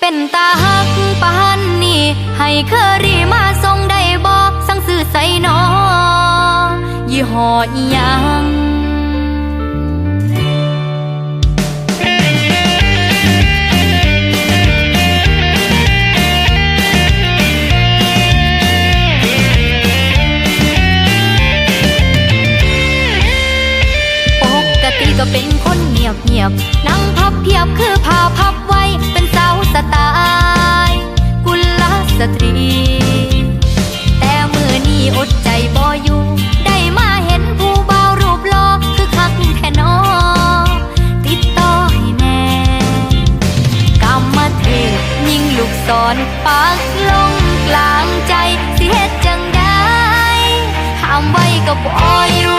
เป็นตาหักปานนี่ให้เคอรี่มาส่งได้บอกสั่งซื้อใส่นอยี่ห้ออียังปกติก็เป็นคนเงียบเงียบนั่งพับเพียบคือผ้าพับ ยิงลูกศรปักลงกลางใจสิเฮ็ดจังได้ห้ามไว้กับ่อยู่